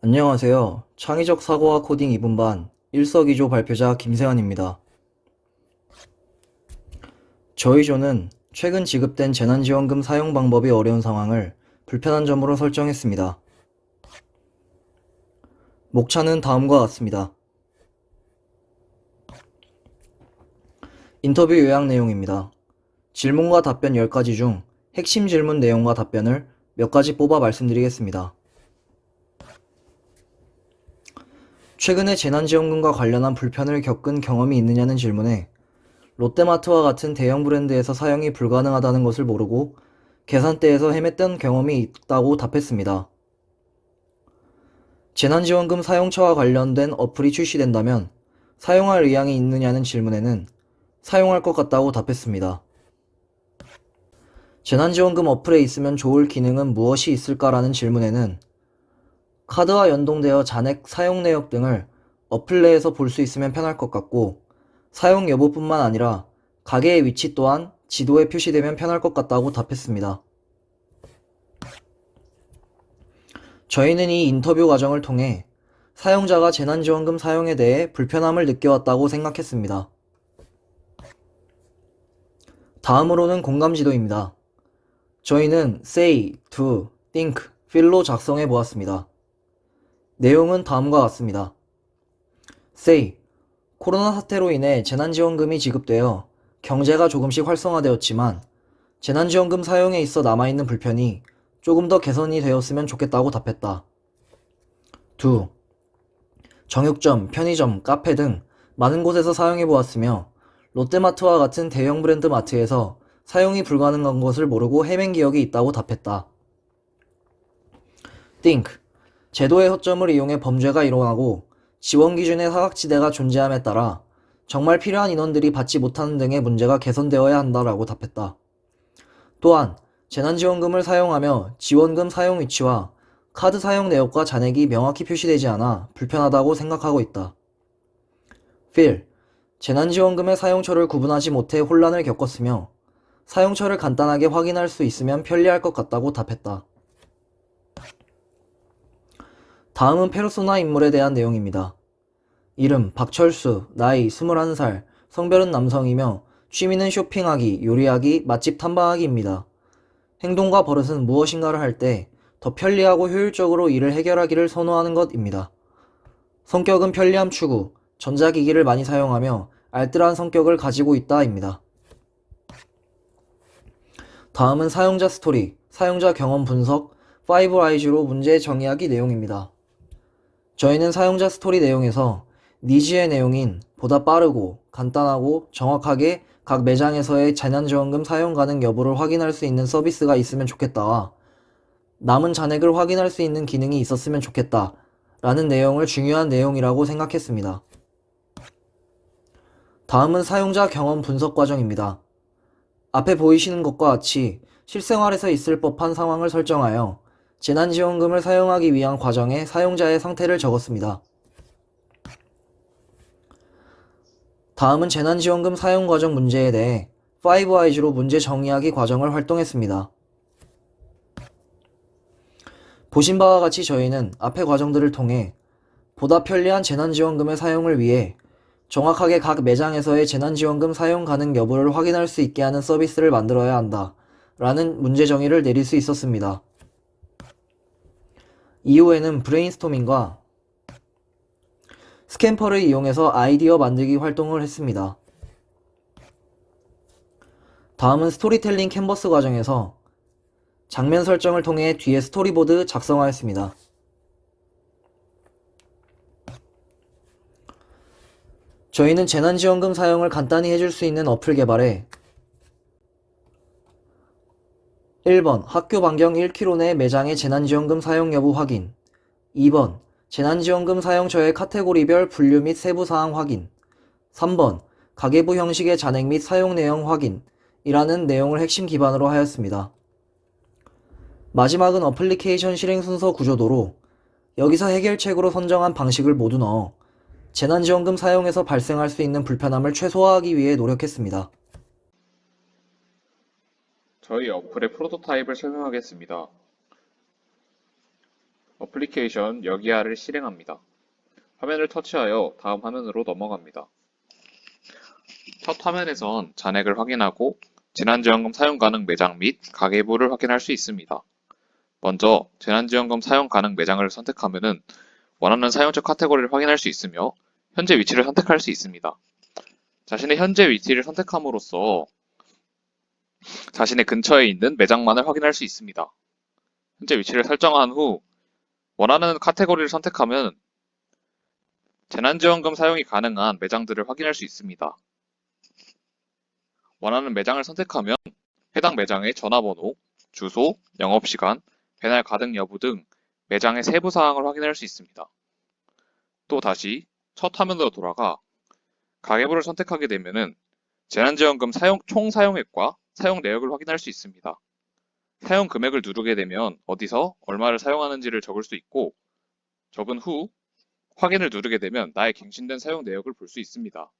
안녕하세요. 창의적 사고와 코딩 2분반 일석이조 발표자 김세환입니다. 저희 조는 최근 지급된 재난지원금 사용 방법이 어려운 상황을 불편한 점으로 설정했습니다. 목차는 다음과 같습니다. 인터뷰 요약 내용입니다. 질문과 답변 10가지 중 핵심 질문 내용과 답변을 몇 가지 뽑아 말씀드리겠습니다. 최근에 재난지원금과 관련한 불편을 겪은 경험이 있느냐는 질문에 롯데마트와 같은 대형 브랜드에서 사용이 불가능하다는 것을 모르고 계산대에서 헤맸던 경험이 있다고 답했습니다. 재난지원금 사용처와 관련된 어플이 출시된다면 사용할 의향이 있느냐는 질문에는 사용할 것 같다고 답했습니다. 재난지원금 어플에 있으면 좋을 기능은 무엇이 있을까라는 질문에는 카드와 연동되어 잔액, 사용 내역 등을 어플 내에서 볼 수 있으면 편할 것 같고, 사용 여부뿐만 아니라 가게의 위치 또한 지도에 표시되면 편할 것 같다고 답했습니다. 저희는 이 인터뷰 과정을 통해 사용자가 재난지원금 사용에 대해 불편함을 느껴왔다고 생각했습니다. 다음으로는 공감 지도입니다. 저희는 say, do, think, feel로 작성해 보았습니다. 내용은 다음과 같습니다. say, 코로나 사태로 인해 재난지원금이 지급되어 경제가 조금씩 활성화되었지만 재난지원금 사용에 있어 남아있는 불편이 조금 더 개선이 되었으면 좋겠다고 답했다. 2. 정육점, 편의점, 카페 등 많은 곳에서 사용해 보았으며 롯데마트와 같은 대형 브랜드 마트에서 사용이 불가능한 것을 모르고 헤맨 기억이 있다고 답했다. think 제도의 허점을 이용해 범죄가 일어나고 지원 기준의 사각지대가 존재함에 따라 정말 필요한 인원들이 받지 못하는 등의 문제가 개선되어야 한다라고 답했다. 또한 재난지원금을 사용하며 지원금 사용 위치와 카드 사용 내역과 잔액이 명확히 표시되지 않아 불편하다고 생각하고 있다. feel 재난지원금의 사용처를 구분하지 못해 혼란을 겪었으며 사용처를 간단하게 확인할 수 있으면 편리할 것 같다고 답했다. 다음은 페르소나 인물에 대한 내용입니다. 이름 박철수, 나이 21살, 성별은 남성이며 취미는 쇼핑하기, 요리하기, 맛집 탐방하기입니다. 행동과 버릇은 무엇인가를 할 때 더 편리하고 효율적으로 일을 해결하기를 선호하는 것입니다. 성격은 편리함 추구, 전자기기를 많이 사용하며 알뜰한 성격을 가지고 있다입니다. 다음은 사용자 스토리, 사용자 경험 분석, 5I즈로 문제 정의하기 내용입니다. 저희는 사용자 스토리 내용에서 니즈의 내용인 보다 빠르고 간단하고 정확하게 각 매장에서의 재난지원금 사용 가능 여부를 확인할 수 있는 서비스가 있으면 좋겠다와 남은 잔액을 확인할 수 있는 기능이 있었으면 좋겠다 라는 내용을 중요한 내용이라고 생각했습니다. 다음은 사용자 경험 분석 과정입니다. 앞에 보이시는 것과 같이 실생활에서 있을 법한 상황을 설정하여 재난지원금을 사용하기 위한 과정에 사용자의 상태를 적었습니다. 다음은 재난지원금 사용 과정 문제에 대해 5I즈로 문제 정의하기 과정을 활동했습니다. 보신 바와 같이 저희는 앞의 과정들을 통해 보다 편리한 재난지원금의 사용을 위해 정확하게 각 매장에서의 재난지원금 사용 가능 여부를 확인할 수 있게 하는 서비스를 만들어야 한다. 라는 문제 정의를 내릴 수 있었습니다. 이후에는 브레인스토밍과 스캠퍼를 이용해서 아이디어 만들기 활동을 했습니다. 다음은 스토리텔링 캔버스 과정에서 장면 설정을 통해 뒤에 스토리보드 작성하였습니다. 저희는 재난지원금 사용을 간단히 해줄 수 있는 어플 개발에 1번 학교 반경 1km 내 매장의 재난지원금 사용 여부 확인 2번 재난지원금 사용처의 카테고리별 분류 및 세부 사항 확인 3번 가계부 형식의 잔액 및 사용 내용 확인 이라는 내용을 핵심 기반으로 하였습니다. 마지막은 어플리케이션 실행 순서 구조도로 여기서 해결책으로 선정한 방식을 모두 넣어 재난지원금 사용에서 발생할 수 있는 불편함을 최소화하기 위해 노력했습니다. 저희 어플의 프로토타입을 설명하겠습니다. 어플리케이션 여기야를 실행합니다. 화면을 터치하여 다음 화면으로 넘어갑니다. 첫 화면에선 잔액을 확인하고 재난지원금 사용 가능 매장 및 가계부를 확인할 수 있습니다. 먼저 재난지원금 사용 가능 매장을 선택하면 원하는 사용처 카테고리를 확인할 수 있으며 현재 위치를 선택할 수 있습니다. 자신의 현재 위치를 선택함으로써 자신의 근처에 있는 매장만을 확인할 수 있습니다. 현재 위치를 설정한 후 원하는 카테고리를 선택하면 재난지원금 사용이 가능한 매장들을 확인할 수 있습니다. 원하는 매장을 선택하면 해당 매장의 전화번호, 주소, 영업시간, 배달 가능 여부 등 매장의 세부 사항을 확인할 수 있습니다. 또 다시 첫 화면으로 돌아가 가계부를 선택하게 되면은 재난지원금 사용 총 사용액과 사용 내역을 확인할 수 있습니다. 사용 금액을 누르게 되면 어디서 얼마를 사용하는지를 적을 수 있고 적은 후 확인을 누르게 되면 나의 갱신된 사용 내역을 볼 수 있습니다.